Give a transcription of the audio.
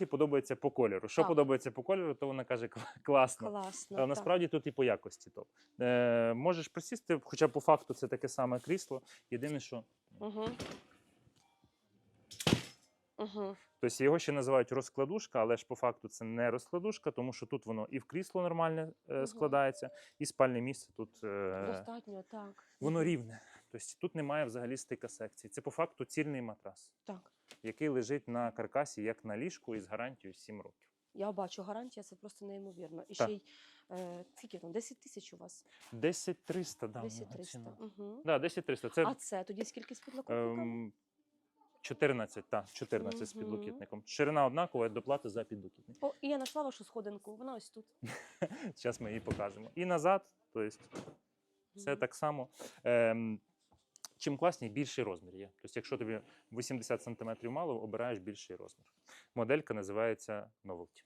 Подобається по кольору. Що Так. подобається по кольору, то вона каже «Кла- класно. Класно. А так. насправді тут і по якості топ. Е, можеш присісти, хоча по факту це таке саме крісло. Єдине, що Угу. Угу. тобто його ще називають розкладушка, але ж по факту це не розкладушка, тому що тут воно і в крісло нормально е, Мгм. складається, і спальне місце тут е, Достатньо, так. воно рівне. Тобто тут немає взагалі стика секцій. Це по факту цільний матрас, Так. який лежить на каркасі, як на ліжку, із гарантією 7 років. Я бачу, гарантія це просто неймовірно. І Так. ще й е, скільки там? 10 тисяч у вас? 10 300, да, 10 300. Угу. Да, 10 300. Це А це тоді скільки з підлокотниками? Ем, 14, так, 14 з Мгм. підлокітником. Ширина однакова, доплата за підлокітник. О, і я знайшла вашу сходинку. Вона ось тут. Зараз ми її покажемо. І назад, тобто це Мгм. так само. Ем, чим класний, більший розмір є. Тобто, якщо тобі 80 см мало, обираєш більший розмір. Моделька називається Novelty.